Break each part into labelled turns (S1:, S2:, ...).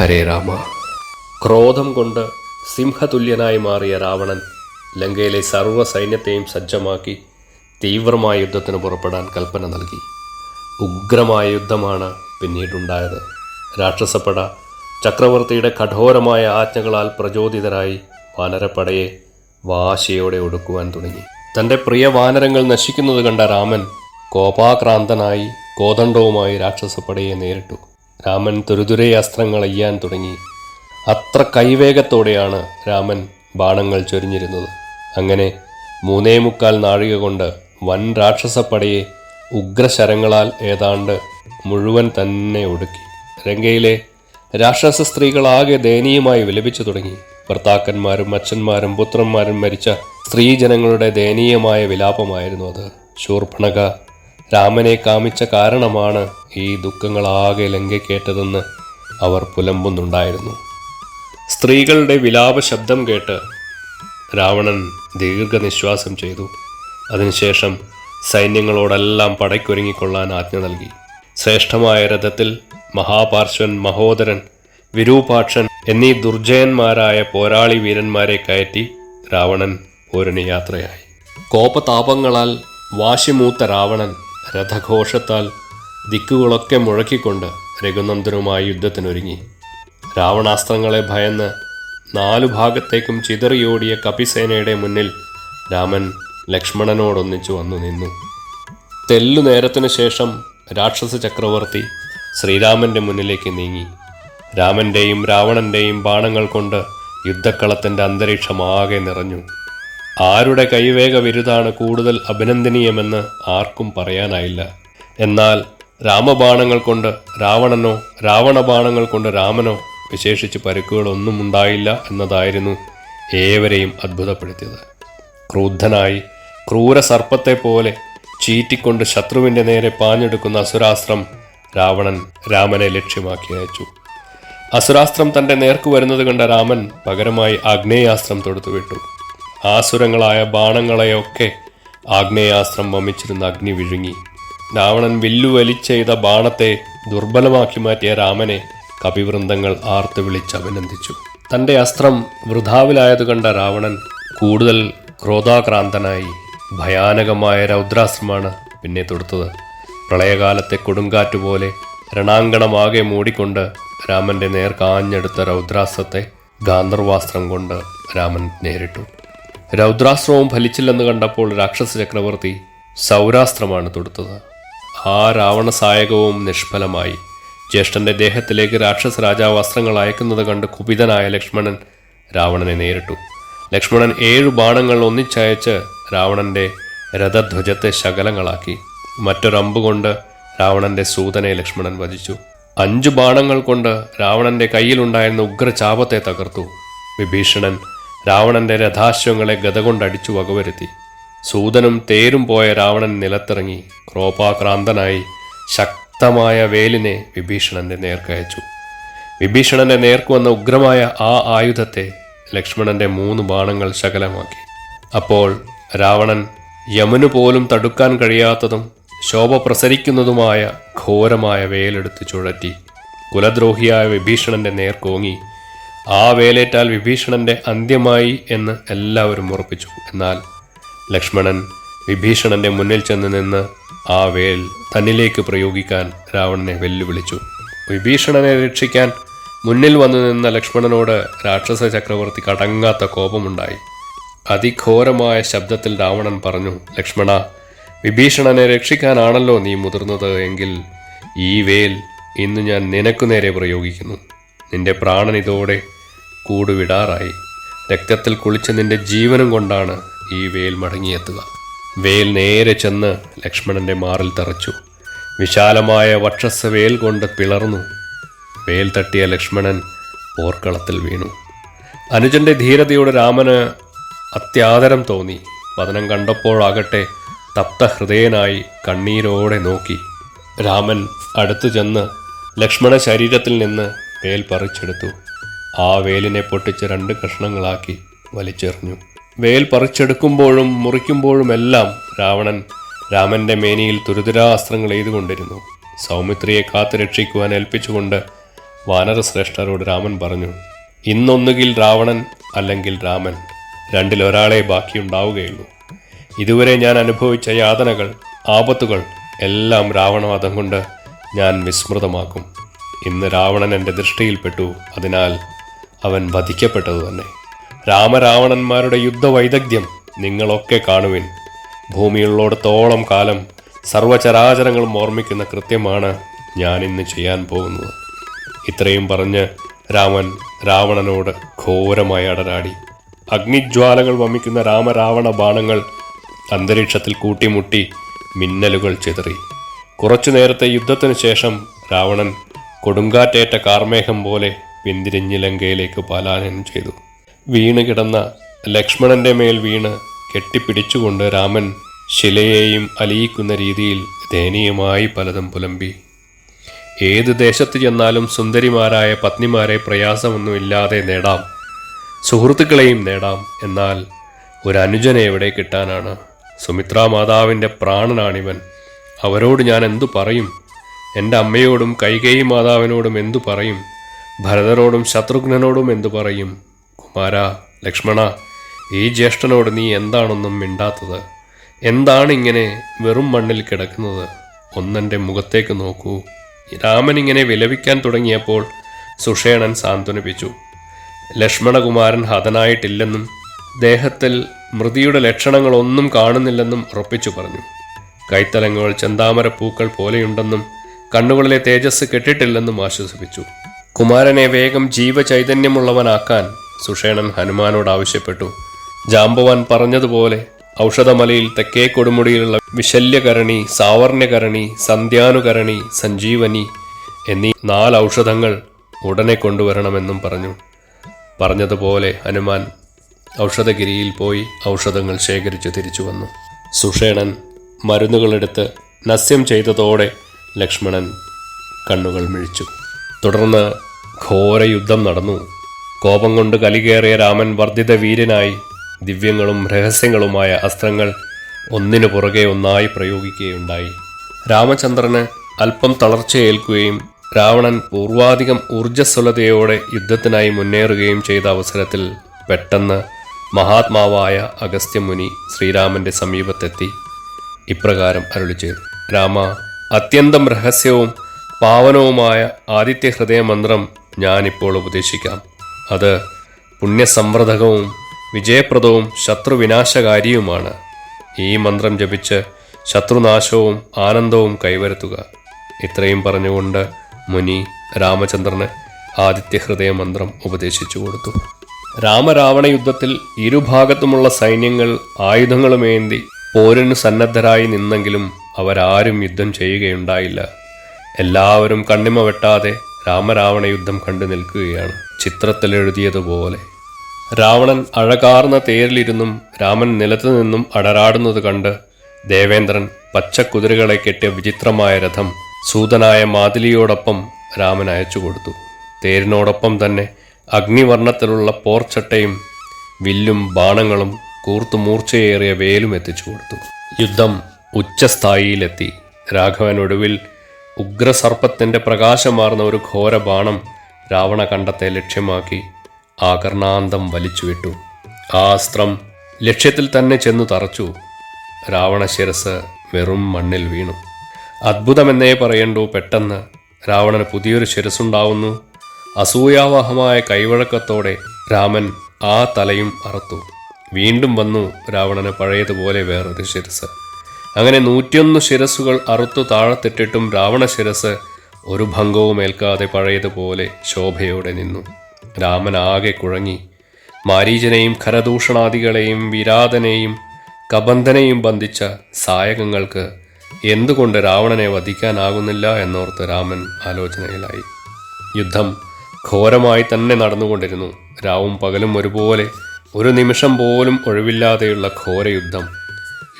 S1: ഹരേ രാമ. ക്രോധം കൊണ്ട് സിംഹതുല്യനായി മാറിയ രാവണൻ ലങ്കയിലെ സർവ സൈന്യത്തെയും സജ്ജമാക്കി തീവ്രമായ യുദ്ധത്തിന് പുറപ്പെടാൻ കൽപ്പന നൽകി. ഉഗ്രമായ യുദ്ധമാണ് പിന്നീടുണ്ടായത്. രാക്ഷസപ്പട ചക്രവർത്തിയുടെ കഠോരമായ ആജ്ഞകളാൽ പ്രചോദിതരായി വാനരപ്പടയെ വാശിയോടെ ഒടുക്കുവാൻ തുടങ്ങി. തന്റെ പ്രിയ വാനരങ്ങൾ നശിക്കുന്നത് കണ്ട രാമൻ കോപാക്രാന്തനായി കോദണ്ഡവുമായി രാക്ഷസപ്പടയെ നേരിട്ടു. രാമൻ തുരുതുരെ അസ്ത്രങ്ങൾ അയ്യാൻ തുടങ്ങി. അത്ര കൈവേഗത്തോടെയാണ് രാമൻ ബാണങ്ങൾ ചൊരിഞ്ഞിരുന്നത്. അങ്ങനെ മൂന്നേ മുക്കാൽ നാഴിക കൊണ്ട് വൻ രാക്ഷസപ്പടയെ ഉഗ്രശരങ്ങളാൽ ഏതാണ്ട് മുഴുവൻ തന്നെ ഒടുക്കി. രംഗയിലെ രാക്ഷസ സ്ത്രീകളാകെ ദയനീയമായി വിലപിച്ചു തുടങ്ങി. ഭർത്താക്കന്മാരും അച്ഛന്മാരും പുത്രന്മാരും മരിച്ച സ്ത്രീജനങ്ങളുടെ ദയനീയമായ വിലാപമായിരുന്നു അത്. ശൂർഭണക രാമനെ കാമിച്ച കാരണമാണ് ഈ ദുഃഖങ്ങളാകെ ലങ്കയ്ക്കേറ്റതെന്ന് അവർ പുലമ്പുന്നുണ്ടായിരുന്നു. സ്ത്രീകളുടെ വിലാപ ശബ്ദം കേട്ട് രാവണൻ ദീർഘനിശ്വാസം ചെയ്തു. അതിനുശേഷം സൈന്യങ്ങളോടെല്ലാം പടയ്ക്കൊരുങ്ങിക്കൊള്ളാൻ ആജ്ഞ നൽകി. ശ്രേഷ്ഠമായ രഥത്തിൽ മഹാപാർശ്വൻ മഹോദരൻ വിരൂപാക്ഷൻ എന്നീ ദുർജയന്മാരായ പോരാളി വീരന്മാരെ കയറ്റി രാവണൻ പോരിന് യാത്രയായി കോപതാപങ്ങളാൽ വാശിമൂത്ത രാവണൻ രഥഘോഷത്താൽ ദിക്കുകളൊക്കെ മുഴക്കിക്കൊണ്ട് രഘുനന്ദനുമായി യുദ്ധത്തിനൊരുങ്ങി. രാവണാസ്ത്രങ്ങളെ ഭയന്ന് നാലു ഭാഗത്തേക്കും ചിതറിയോടിയ കപിസേനയുടെ മുന്നിൽ രാമൻ ലക്ഷ്മണനോടൊന്നിച്ചു വന്നു നിന്നു. തെല്ലു നേരത്തിനു ശേഷം രാക്ഷസ ചക്രവർത്തി ശ്രീരാമന്റെ മുന്നിലേക്ക് നീങ്ങി. രാമന്റെയും രാവണന്റെയും ബാണങ്ങൾ കൊണ്ട് യുദ്ധക്കളത്തിന്റെ അന്തരീക്ഷമാകെ നിറഞ്ഞു. ആരുടെ കൈവേഗ വിരുദാണ് കൂടുതൽ അഭിനന്ദനീയമെന്ന് ആർക്കും പറയാനായില്ല. എന്നാൽ രാമബാണങ്ങൾ കൊണ്ട് രാവണനോ രാവണബാണങ്ങൾ കൊണ്ട് രാമനോ വിശേഷിച്ച് പരുക്കുകളൊന്നും ഉണ്ടായില്ല എന്നതായിരുന്നു ഏവരെയും അത്ഭുതപ്പെടുത്തിയത്. ക്രൂദ്ധനായി ക്രൂര സർപ്പത്തെ പോലെ ചീറ്റിക്കൊണ്ട് ശത്രുവിന്റെ നേരെ പാഞ്ഞെടുക്കുന്ന അസുരാസ്ത്രം രാവണൻ രാമനെ ലക്ഷ്യമാക്കി അയച്ചു. അസുരാസ്ത്രം തന്റെ നേർക്കു വരുന്നത് കണ്ട രാമൻ പകരമായി ആഗ്നേയാസ്ത്രം തൊടുത്തുവിട്ടു. ആസുരങ്ങളായ ബാണങ്ങളെയൊക്കെ ആഗ്നേയാസ്ത്രം വമിച്ചിരുന്ന അഗ്നി വിഴുങ്ങി. രാവണൻ വില്ലുവലിച്ചെയ്ത ബാണത്തെ ദുർബലമാക്കി മാറ്റിയ രാമനെ കപിവൃന്ദങ്ങൾ ആർത്ത് വിളിച്ച് അഭിനന്ദിച്ചു. തന്റെ അസ്ത്രം വൃഥാവിലായത് കണ്ട രാവണൻ കൂടുതൽ ക്രോധാക്രാന്തനായി ഭയാനകമായ രൗദ്രാസ്ത്രമാണ് പിന്നെ തൊടുത്തത്. പ്രളയകാലത്തെ കൊടുങ്കാറ്റുപോലെ രണാങ്കണമാകെ മൂടിക്കൊണ്ട് രാമന്റെ നേർ കാഞ്ഞെടുത്ത രൗദ്രാസ്ത്രത്തെ ഗാന്ധർവാസ്ത്രം കൊണ്ട് രാമൻ നേരിട്ടു. രൗദ്രാസ്ത്രവും ഫലിച്ചില്ലെന്ന് കണ്ടപ്പോൾ രാക്ഷസ ചക്രവർത്തി സൗരാസ്ത്രമാണ് തൊടുത്തത്. ആ രാവണ സായകവും നിഷ്ഫലമായി. ജ്യേഷ്ഠന്റെ ദേഹത്തിലേക്ക് രാക്ഷസ രാജാവ് അസ്ത്രങ്ങൾ അയക്കുന്നത് കണ്ട് കുപിതനായ ലക്ഷ്മണൻ രാവണനെ നേരിട്ടു. ലക്ഷ്മണൻ ഏഴു ബാണങ്ങൾ ഒന്നിച്ചയച്ച് രാവണന്റെ രഥധ്വജത്തെ ശകലങ്ങളാക്കി. മറ്റൊരമ്പ് കൊണ്ട് രാവണന്റെ സൂതനെ ലക്ഷ്മണൻ വധിച്ചു. അഞ്ചു ബാണങ്ങൾ കൊണ്ട് രാവണന്റെ കയ്യിലുണ്ടായിരുന്ന ഉഗ്രചാപത്തെ തകർത്തു. വിഭീഷണൻ രാവണന്റെ രഥാശ്വങ്ങളെ ഗത കൊണ്ടടിച്ചു വകവരുത്തി. സൂതനും തേരും പോയ രാവണൻ നിലത്തിറങ്ങി ക്രോപാക്രാന്തനായി ശക്തമായ വേലിനെ വിഭീഷണന്റെ നേർക്കയച്ചു. വിഭീഷണന്റെ നേർക്ക് വന്ന ഉഗ്രമായ ആ ആയുധത്തെ ലക്ഷ്മണന്റെ മൂന്ന് ബാണങ്ങൾ ശകലമാക്കി. അപ്പോൾ രാവണൻ യമുനു പോലും തടുക്കാൻ കഴിയാത്തതും ശോഭ പ്രസരിക്കുന്നതുമായ ഘോരമായ വേലെടുത്ത് ചുഴറ്റി. കുലദ്രോഹിയായ വിഭീഷണന്റെ നേർക്കോങ്ങി ആ വേലേറ്റാൽ വിഭീഷണന്റെ അന്ത്യമായി എന്ന് എല്ലാവരും ഉറപ്പിച്ചു. എന്നാൽ ലക്ഷ്മണൻ വിഭീഷണന്റെ മുന്നിൽ ചെന്ന് നിന്ന് ആ വേൽ തന്നിലേക്ക് പ്രയോഗിക്കാൻ രാവണനെ വെല്ലുവിളിച്ചു. വിഭീഷണനെ രക്ഷിക്കാൻ മുന്നിൽ വന്നു നിന്ന ലക്ഷ്മണനോട് രാക്ഷസ ചക്രവർത്തി കടങ്ങാത്ത കോപമുണ്ടായി. അതിഘോരമായ ശബ്ദത്തിൽ രാവണൻ പറഞ്ഞു ലക്ഷ്മണ വിഭീഷണനെ രക്ഷിക്കാനാണല്ലോ നീ മുതിർന്നത് എങ്കിൽ ഈ വേൽ ഇന്ന് ഞാൻ നിനക്കു നേരെ പ്രയോഗിക്കുന്നു. നിന്റെ പ്രാണൻ ഇതോടെ കൂടുവിടാറായി. രക്തത്തിൽ കുളിച്ച നിന്റെ ജീവനും കൊണ്ടാണ് ഈ വേൽ മടങ്ങിയെത്തുക. വേൽ നേരെ ചെന്ന് ലക്ഷ്മണന്റെ മാറിൽ തറച്ചു. വിശാലമായ വക്ഷസ് വേൽ കൊണ്ട് പിളർന്നു. വേൽ തട്ടിയ ലക്ഷ്മണൻ പോർക്കളത്തിൽ വീണു. അനുജന്റെ ധീരതയോട് രാമന് അത്യാദരം തോന്നി. പതനം കണ്ടപ്പോഴാകട്ടെ തപ്തഹൃദയനായി കണ്ണീരോടെ നോക്കി. രാമൻ അടുത്തു ചെന്ന് ലക്ഷ്മണ ശരീരത്തിൽ നിന്ന് വേൽ പറിച്ചെടുത്തു. ആ വേലിനെ പൊട്ടിച്ച് രണ്ട് കഷ്ണങ്ങളാക്കി വലിച്ചെറിഞ്ഞു. വേൽ പറിച്ചെടുക്കുമ്പോഴും മുറിക്കുമ്പോഴുമെല്ലാം രാവണൻ രാമന്റെ മേനിയിൽ തുരുതുരാ എഴുതുകൊണ്ടിരുന്നു സൗമിത്രിയെ കാത്തു രക്ഷിക്കുവാൻ ഏൽപ്പിച്ചുകൊണ്ട് വാനരശ്രേഷ്ഠരോട് രാമൻ പറഞ്ഞു ഇന്നൊന്നുകിൽ രാവണൻ അല്ലെങ്കിൽ രാമൻ രണ്ടിലൊരാളെ ബാക്കിയുണ്ടാവുകയുള്ളൂ. ഇതുവരെ ഞാൻ അനുഭവിച്ച യാതനകൾ ആപത്തുകൾ എല്ലാം രാവണവധം കൊണ്ട് ഞാൻ വിസ്മൃതമാക്കും. ഇന്ന് രാവണൻ എന്റെ ദൃഷ്ടിയിൽപ്പെട്ടു. അതിനാൽ അവൻ വധിക്കപ്പെട്ടതു തന്നെ. രാമരാവണന്മാരുടെ യുദ്ധവൈദഗ്ധ്യം നിങ്ങളൊക്കെ കാണുവിൻ. ഭൂമിയുള്ളോടത്തോളം കാലം സർവചരാചരങ്ങളും ഓർമ്മിക്കുന്ന കൃത്യമാണ് ഞാൻ ഇന്ന് ചെയ്യാൻ പോകുന്നത്. ഇത്രയും പറഞ്ഞ് രാമൻ രാവണനോട് ഘോരമായി അടരാടി. അഗ്നിജ്വാലകൾ വമിക്കുന്ന രാമരാവണ ബാണങ്ങൾ അന്തരീക്ഷത്തിൽ കൂട്ടിമുട്ടി മിന്നലുകൾ ചിതറി. കുറച്ചു നേരത്തെ യുദ്ധത്തിനു ശേഷം രാവണൻ കൊടുങ്കാറ്റേറ്റ കാർമേഘം പോലെ പിന്തിരിഞ്ഞ് ലങ്കയിലേക്ക് പലായനം ചെയ്തു. വീണ് കിടന്ന ലക്ഷ്മണന്റെ മേൽ വീണ് കെട്ടിപ്പിടിച്ചുകൊണ്ട് രാമൻ ശിലയെയും അലിയിക്കുന്ന രീതിയിൽ ദയനീയമായി പലതും പുലമ്പി. ഏത് ദേശത്ത് ചെന്നാലും സുന്ദരിമാരായ പത്നിമാരെ പ്രയാസമൊന്നുമില്ലാതെ നേടാം. സുഹൃത്തുക്കളെയും നേടാം. എന്നാൽ ഒരു അനുജനെ എവിടെ കിട്ടാനാണ്? സുമിത്രാ മാതാവിന്റെ പ്രാണനാണിവൻ. അവരോട് ഞാൻ എന്തു പറയും? എന്റെ അമ്മയോടും കൈകേയി മാതാവിനോടും എന്തു പറയും? ഭരതനോടും ശത്രുഘ്നനോടും എന്തു പറയും? കുമാര ലക്ഷ്മണ ഈ ജ്യേഷ്ഠനോട് നീ എന്താണൊന്നും മിണ്ടാത്തത്? എന്താണിങ്ങനെ വെറും മണ്ണിൽ കിടക്കുന്നത്? ഒന്നെന്റെ മുഖത്തേക്ക് നോക്കൂ. രാമൻ ഇങ്ങനെ വിലപിക്കാൻ തുടങ്ങിയപ്പോൾ സുഷേണൻ സാന്ത്വനിപ്പിച്ചു. ലക്ഷ്മണകുമാരൻ ഹതനായിട്ടില്ലെന്നും ദേഹത്തിൽ മൃതിയുടെ ലക്ഷണങ്ങളൊന്നും കാണുന്നില്ലെന്നും ഉറപ്പിച്ചു പറഞ്ഞു. കൈത്തലങ്ങൾ ചെന്താമര പൂക്കൾ പോലെയുണ്ടെന്നും കണ്ണുകളിലെ തേജസ് കെട്ടിട്ടില്ലെന്നും ആശ്വസിപ്പിച്ചു. കുമാരനെ വേഗം ജീവചൈതന്യമുള്ളവനാക്കാൻ സുഷേണൻ ഹനുമാനോട് ആവശ്യപ്പെട്ടു. ജാംബവാൻ പറഞ്ഞതുപോലെ ഔഷധമലയിൽ തെക്കേ കൊടുമുടിയിലുള്ള വിശല്യകരണി സാവർണ്യകരണി സന്ധ്യാനുകരണി സഞ്ജീവനി എന്നീ നാല് ഔഷധങ്ങൾ ഉടനെ കൊണ്ടുവരണമെന്നും പറഞ്ഞു. പറഞ്ഞതുപോലെ ഹനുമാൻ ഔഷധഗിരിയിൽ പോയി ഔഷധങ്ങൾ ശേഖരിച്ചു തിരിച്ചു വന്നു. സുഷേണൻ മരുന്നുകളെടുത്ത് നസ്യം ചെയ്തതോടെ ലക്ഷ്മണൻ കണ്ണുകൾ മിഴിച്ചു. തുടർന്ന് ഘോരയുദ്ധം നടന്നു. കോപം കൊണ്ട് കലികേറിയ രാമൻ വർദ്ധിത വീരനായി ദിവ്യങ്ങളും രഹസ്യങ്ങളുമായ അസ്ത്രങ്ങൾ ഒന്നിനു പുറകെ ഒന്നായി പ്രയോഗിക്കുകയുണ്ടായി. രാമചന്ദ്രന് അല്പം തളർച്ചയേൽക്കുകയും രാവണൻ പൂർവാധികം ഊർജസ്വലതയോടെ യുദ്ധത്തിനായി മുന്നേറുകയും ചെയ്ത അവസരത്തിൽ പെട്ടെന്ന് മഹാത്മാവായ അഗസ്ത്യമുനി ശ്രീരാമന്റെ സമീപത്തെത്തി. ഇപ്രകാരം അരുളി ചെയ്തു രാമ അത്യന്തം രഹസ്യവും പാവനവുമായ ആദിത്യ ഹൃദയ മന്ത്രം ഞാനിപ്പോൾ ഉപദേശിക്കാം. അത് പുണ്യസംവ്രതകവും വിജയപ്രദവും ശത്രുവിനാശകാരിയുമാണ്. ഈ മന്ത്രം ജപിച്ച് ശത്രുനാശവും ആനന്ദവും കൈവരുത്തുക. ഇത്രയും പറഞ്ഞുകൊണ്ട് മുനി രാമചന്ദ്രന് ആദിത്യ ഹൃദയ മന്ത്രം ഉപദേശിച്ചു കൊടുത്തു. രാമരാവണ യുദ്ധത്തിൽ ഇരുഭാഗത്തുമുള്ള സൈന്യങ്ങൾ ആയുധങ്ങളുമേന്തി പോരിന് സന്നദ്ധരായി നിന്നെങ്കിലും അവരാരും യുദ്ധം ചെയ്യുകയുണ്ടായില്ല. എല്ലാവരും കണ്ണിമ വെട്ടാതെ രാമരാവണ യുദ്ധം കണ്ടു നിൽക്കുകയാണ്. ചിത്രത്തിലെഴുതിയതുപോലെ രാവണൻ അഴകാർന്ന തേരിലിരുന്നും രാമൻ നിലത്തു നിന്നും അടരാടുന്നത് കണ്ട് ദേവേന്ദ്രൻ പച്ചക്കുതിരകളെ കെട്ടിയ വിചിത്രമായ രഥം സൂതനായ മാതിലിയോടൊപ്പം രാമൻ അയച്ചു കൊടുത്തു. തേരിനോടൊപ്പം തന്നെ അഗ്നിവർണത്തിലുള്ള പോർച്ചട്ടയും വില്ലും ബാണങ്ങളും കൂർത്തു മൂർച്ചയേറിയ വേലും എത്തിച്ചു കൊടുത്തു. യുദ്ധം ഉച്ചസ്ഥായിയിലെത്തി. രാഘവൻ ഒടുവിൽ ഉഗ്രസർപ്പത്തിന്റെ പ്രകാശമാർന്ന ഒരു ഘോര ബാണം രാവണ കണ്ടത്തെ ലക്ഷ്യമാക്കി ആകർണാന്തം വലിച്ചുവിട്ടു. ആ അസ്ത്രം ലക്ഷ്യത്തിൽ തന്നെ ചെന്നു തറച്ചു. രാവണ ശിരസ് വെറും മണ്ണിൽ വീണു. അത്ഭുതമെന്നേ പറയണ്ടു പെട്ടെന്ന് രാവണന് പുതിയൊരു ശിരസുണ്ടാവുന്നു അസൂയാവഹമായ കൈവഴക്കത്തോടെ രാമൻ ആ തലയും അറുത്തു. വീണ്ടും വന്നു രാവണന് പഴയതുപോലെ വേറൊരു ശിരസ്. അങ്ങനെ നൂറ്റിയൊന്ന് ശിരസുകൾ അറുത്തു താഴത്തിട്ടിട്ടും രാവണ ശിരസ് ഒരു ഭംഗവും ഏൽക്കാതെ പഴയതുപോലെ ശോഭയോടെ നിന്നു. രാമൻ ആകെ കുഴങ്ങി. മാരീചനെയും ഖരദൂഷണാദികളെയും വിരാതനെയും കബന്ധനെയും ബന്ധിച്ച സായകങ്ങൾക്ക് എന്തുകൊണ്ട് രാവണനെ വധിക്കാനാകുന്നില്ല എന്നോർത്ത് രാമൻ ആലോചനയിലായി. യുദ്ധം ഘോരമായി തന്നെ നടന്നുകൊണ്ടിരുന്നു. രാവും പകലും ഒരുപോലെ ഒരു നിമിഷം പോലും ഒഴിവില്ലാതെയുള്ള ഘോരയുദ്ധം.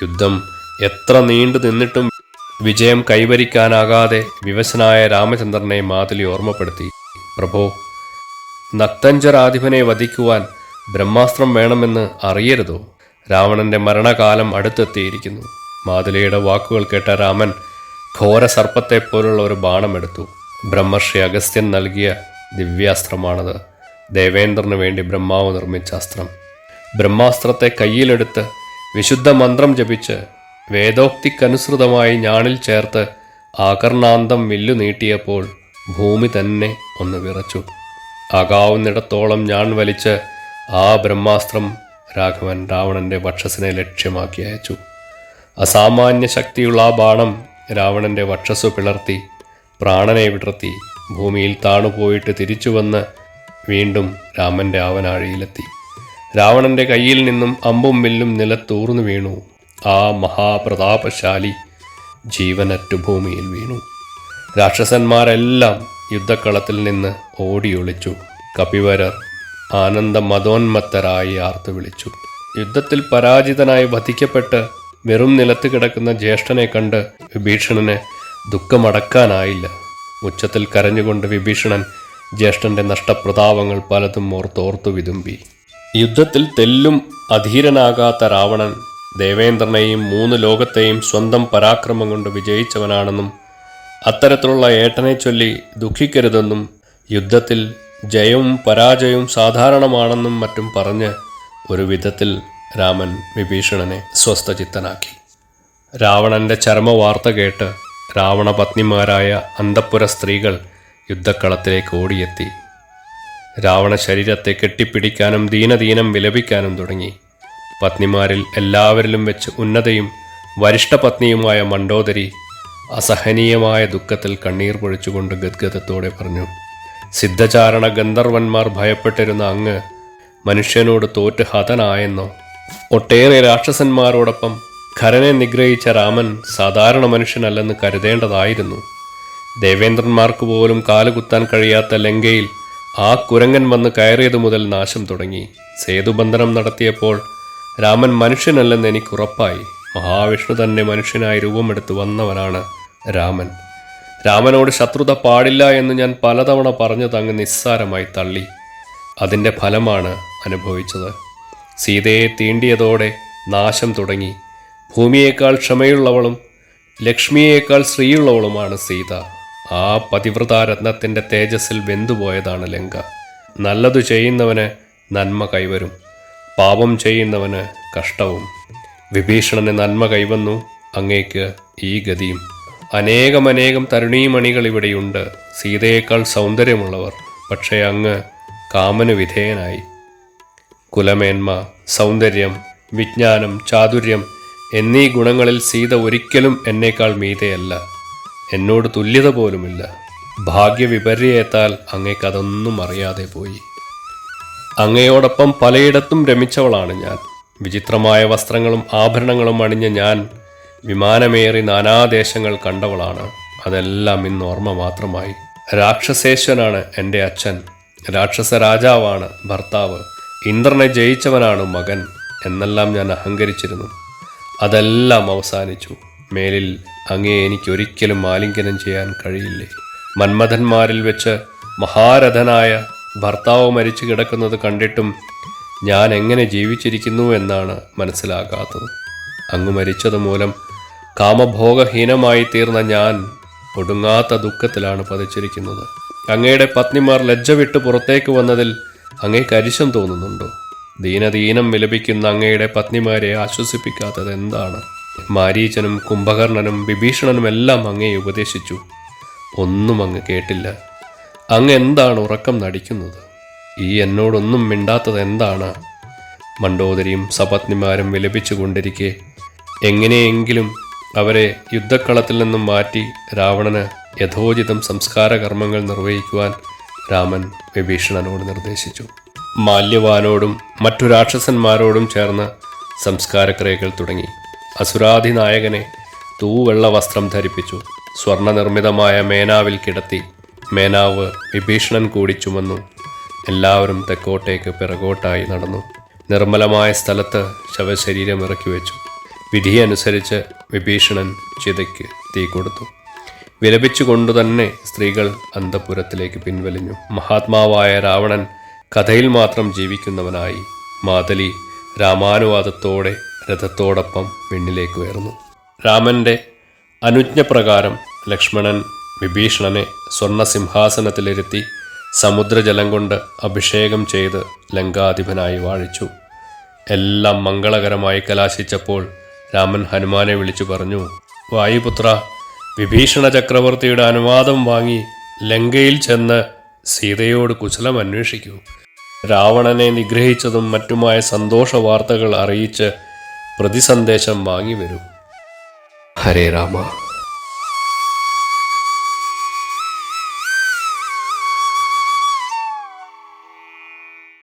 S1: യുദ്ധം എത്ര നീണ്ടു നിന്നിട്ടും വിജയം കൈവരിക്കാനാകാതെ വിവശനായ രാമചന്ദ്രനെ മാതുലി ഓർമ്മപ്പെടുത്തി. പ്രഭോ നക്തഞ്ചരാധിപനെ വധിക്കുവാൻ ബ്രഹ്മാസ്ത്രം വേണമെന്ന് അറിയരുതോ? രാവണന്റെ മരണകാലം അടുത്തെത്തിയിരിക്കുന്നു. മാതുലിയുടെ വാക്കുകൾ കേട്ട രാമൻ ഘോര സർപ്പത്തെപ്പോലുള്ള ഒരു ബാണമെടുത്തു. ബ്രഹ്മർഷി അഗസ്ത്യൻ നൽകിയ ദിവ്യാസ്ത്രമാണത്. ദേവേന്ദ്രന് വേണ്ടി ബ്രഹ്മാവ് നിർമ്മിച്ച അസ്ത്രം. ബ്രഹ്മാസ്ത്രത്തെ കയ്യിലെടുത്ത് വിശുദ്ധ മന്ത്രം ജപിച്ച് വേദോക്തിക്കനുസൃതമായി ഞാണിൽ ചേർത്ത് ആകർണാന്തം വില്ലു നീട്ടിയപ്പോൾ ഭൂമി തന്നെ ഒന്ന് വിറച്ചു. ആകാവുന്നിടത്തോളം ഞാൻ വലിച്ച് ആ ബ്രഹ്മാസ്ത്രം രാഘവൻ രാവണന്റെ വക്ഷസിനെ ലക്ഷ്യമാക്കി അയച്ചു. അസാമാന്യ ശക്തിയുള്ള ആ ബാണം രാവണന്റെ വക്ഷസ്സു പിളർത്തി പ്രാണനെ വിടർത്തി ഭൂമിയിൽ താണുപോയിട്ട് തിരിച്ചു വന്ന് വീണ്ടും രാമന്റെ ആവനാഴിയിലെത്തി. രാവണന്റെ കയ്യിൽ നിന്നും അമ്പും വില്ലും നിലത്തൂർന്നു വീണു. ആ മഹാപ്രതാപശാലി ജീവനറ്റു ഭൂമിയിൽ വീണു. രാക്ഷസന്മാരെല്ലാം യുദ്ധക്കളത്തിൽ നിന്ന് ഓടിയൊളിച്ചു. കപിവരർ ആനന്ദ മതോന്മത്തരായി ആർത്തു വിളിച്ചു. യുദ്ധത്തിൽ പരാജിതനായി വധിക്കപ്പെട്ട് വെറും നിലത്ത് കിടക്കുന്ന ജ്യേഷ്ഠനെ കണ്ട് വിഭീഷണന് ദുഃഖമടക്കാനായില്ല. ഉച്ചത്തിൽ കരഞ്ഞുകൊണ്ട് വിഭീഷണൻ ജ്യേഷ്ഠന്റെ നഷ്ടപ്രതാപങ്ങൾ പലതും ഓർത്തോർത്തു വിതുമ്പി. യുദ്ധത്തിൽ തെല്ലും അധീരനാകാത്ത രാവണൻ ദേവേന്ദ്രനെയും മൂന്ന് ലോകത്തെയും സ്വന്തം പരാക്രമം കൊണ്ട് വിജയിച്ചവനാണെന്നും അത്തരത്തിലുള്ള ഏട്ടനെ ചൊല്ലി ദുഃഖിക്കരുതെന്നും യുദ്ധത്തിൽ ജയവും പരാജയവും സാധാരണമാണെന്നും മറ്റും പറഞ്ഞ് ഒരു വിധത്തിൽ രാമൻ വിഭീഷണനെ സ്വസ്ഥചിത്തനാക്കി. രാവണന്റെ ചരമവാർത്ത കേട്ട് രാവണപത്നിമാരായ അന്തപ്പുര സ്ത്രീകൾ യുദ്ധക്കളത്തിലേക്ക് ഓടിയെത്തി. രാവണ ശരീരത്തെ കെട്ടിപ്പിടിക്കാനും ദീനദീനം വിലപിക്കാനും തുടങ്ങി. പത്നിമാരിൽ എല്ലാവരിലും വെച്ച് ഉന്നതയും വരിഷ്ഠപത്നിയുമായ മണ്ടോദരി അസഹനീയമായ ദുഃഖത്തിൽ കണ്ണീർ പൊഴിച്ചുകൊണ്ട് ഗദ്ഗതത്തോടെ പറഞ്ഞു സിദ്ധചാരണ ഗന്ധർവന്മാർ ഭയപ്പെട്ടിരുന്ന അങ്ങ് മനുഷ്യനോട് തോറ്റ് ഹതനായെന്നോ? ഒട്ടേറെ രാക്ഷസന്മാരോടൊപ്പം ഖരനെ നിഗ്രഹിച്ച രാമൻ സാധാരണ മനുഷ്യനല്ലെന്ന് കരുതേണ്ടതായിരുന്നു. ദേവേന്ദ്രന്മാർക്ക് പോലും കാലുകുത്താൻ കഴിയാത്ത ലങ്കയിൽ ആ കുരങ്ങൻ വന്ന് കയറിയതു മുതൽ നാശം തുടങ്ങി. സേതുബന്ധനം നടത്തിയപ്പോൾ രാമൻ മനുഷ്യനല്ലെന്ന് എനിക്ക് ഉറപ്പായി. മഹാവിഷ്ണു തന്നെ മനുഷ്യനായി രൂപമെടുത്ത് വന്നവനാണ് രാമൻ. രാമനോട് ശത്രുത പാടില്ല എന്ന് ഞാൻ പലതവണ പറഞ്ഞത് അങ്ങ് നിസ്സാരമായി തള്ളി. അതിന്റെ ഫലമാണ് അനുഭവിച്ചത്. സീതയെ തീണ്ടിയതോടെ നാശം തുടങ്ങി. ഭൂമിയേക്കാൾ ക്ഷമയുള്ളവളും ലക്ഷ്മിയേക്കാൾ സ്ത്രീയുള്ളവളുമാണ് സീത. ആ പതിവ്രതാരത്നത്തിന്റെ തേജസ്സിൽ വെന്തുപോയതാണ് ലങ്ക. നല്ലതു ചെയ്യുന്നവന് നന്മ കൈവരും. പാപം ചെയ്യുന്നവന് കഷ്ടവും. വിഭീഷണന് നന്മ കൈവന്നു അങ്ങേക്ക് ഈ ഗതിയും. അനേകമനേകം തരുണീമണികൾ ഇവിടെയുണ്ട്. സീതയേക്കാൾ സൗന്ദര്യമുള്ളവർ. പക്ഷേ അങ്ങ് കാമന് വിധേയനായി. കുലമേന്മ സൗന്ദര്യം വിജ്ഞാനം ചാതുര്യം എന്നീ ഗുണങ്ങളിൽ സീത ഒരിക്കലും എന്നേക്കാൾ മീതയല്ല. എന്നോട് തുല്യത പോലുമില്ല. ഭാഗ്യവിപര്യത്താൽ അങ്ങേക്കതൊന്നും അറിയാതെ പോയി. അങ്ങയോടൊപ്പം പലയിടത്തും രമിച്ചവളാണ് ഞാൻ. വിചിത്രമായ വസ്ത്രങ്ങളും ആഭരണങ്ങളും അണിഞ്ഞ ഞാൻ വിമാനമേറി നാനാദേശങ്ങൾ കണ്ടവളാണ്. അതെല്ലാം ഇന്ന് ഓർമ്മ മാത്രമായി. രാക്ഷസേശ്വനാണ് എന്റെ അച്ഛൻ. രാക്ഷസ രാജാവാണ് ഭർത്താവ്. ഇന്ദ്രനെ ജയിച്ചവനാണ് മകൻ എന്നെല്ലാം ഞാൻ അഹങ്കരിച്ചിരുന്നു. അതെല്ലാം അവസാനിച്ചു. മേലിൽ അങ്ങേ എനിക്കൊരിക്കലും ആലിംഗനം ചെയ്യാൻ കഴിയില്ലേ? മന്മഥന്മാരിൽ വെച്ച് മഹാരഥനായ ഭർത്താവ് മരിച്ചു കിടക്കുന്നത് കണ്ടിട്ടും ഞാൻ എങ്ങനെ ജീവിച്ചിരിക്കുന്നു എന്നാണ് മനസ്സിലാകാത്തത്. അങ്ങ് മരിച്ചത് മൂലം കാമഭോഗഹീനമായി തീർന്ന ഞാൻ ഒടുങ്ങാത്ത ദുഃഖത്തിലാണ് പതിച്ചിരിക്കുന്നത്. അങ്ങയുടെ പത്നിമാർ ലജ്ജ വിട്ട് പുറത്തേക്ക് വന്നതിൽ അങ്ങേ കരിശം തോന്നുന്നുണ്ടോ? ദീനദീനം വിലപിക്കുന്ന അങ്ങയുടെ പത്നിമാരെ ആശ്വസിപ്പിക്കാത്തത് എന്താണ്? മാരീചനും കുംഭകർണനും വിഭീഷണനും എല്ലാം അങ്ങയെ ഉപദേശിച്ചു. ഒന്നും അങ്ങ് കേട്ടില്ല. അങ്ങ് എന്താണ് ഉറക്കം നടിക്കുന്നത്? ഈ എന്നോടൊന്നും മിണ്ടാത്തത് എന്താണ്? മണ്ടോദരിയും സപത്നിമാരും വിലപിച്ചു കൊണ്ടിരിക്കെ എങ്ങനെയെങ്കിലും അവരെ യുദ്ധക്കളത്തിൽ നിന്നും മാറ്റി രാവണന് യഥോചിതം സംസ്കാര കർമ്മങ്ങൾ നിർവഹിക്കുവാൻ രാമൻ വിഭീഷണനോട് നിർദ്ദേശിച്ചു. മാല്യവാനോടും മറ്റു രാക്ഷസന്മാരോടും ചേർന്ന് സംസ്കാരക്രിയകൾ തുടങ്ങി. അസുരാധിനായകനെ തൂവെള്ള വസ്ത്രം ധരിപ്പിച്ചു. സ്വർണനിർമ്മിതമായ മേനാവിൽ കിടത്തി മേനാവ് വിഭീഷണൻ കൂടി ചുമന്നു. എല്ലാവരും തെക്കോട്ടേക്ക് പിറകോട്ടായി നടന്നു. നിർമ്മലമായ സ്ഥലത്ത് ശവശരീരം ഇറക്കി വെച്ചു. വിധിയനുസരിച്ച് വിഭീഷണൻ ചിതയ്ക്ക് തീ കൊടുത്തു. വിലപിച്ചുകൊണ്ടു തന്നെ സ്ത്രീകൾ അന്തപുരത്തിലേക്ക് പിൻവലിഞ്ഞു. മഹാത്മാവായ രാവണൻ കഥയിൽ മാത്രം ജീവിക്കുന്നവനായി മാതലി രാമാനുവാദത്തോടെ രഥത്തോടൊപ്പം വിണ്ണിലേക്ക് ഉയർന്നു. രാമന്റെ അനുജ്ഞപ്രകാരം ലക്ഷ്മണൻ വിഭീഷണനെ സ്വർണസിംഹാസനത്തിലിരുത്തി സമുദ്രജലം കൊണ്ട് അഭിഷേകം ചെയ്ത് ലങ്കാധിപനായി വാഴിച്ചു. എല്ലാം മംഗളകരമായി കലാശിച്ചപ്പോൾ രാമൻ ഹനുമാനെ വിളിച്ചു പറഞ്ഞു വായുപുത്ര വിഭീഷണ ചക്രവർത്തിയുടെ അനുവാദം വാങ്ങി ലങ്കയിൽ ചെന്ന് സീതയോട് കുശലം അന്വേഷിക്കൂ. രാവണനെ നിഗ്രഹിച്ചതും മറ്റുമായ സന്തോഷ വാർത്തകൾ അറിയിച്ച് പ്രതിസന്ദേശം വാങ്ങി വരൂ.
S2: ഹരേ രാമ.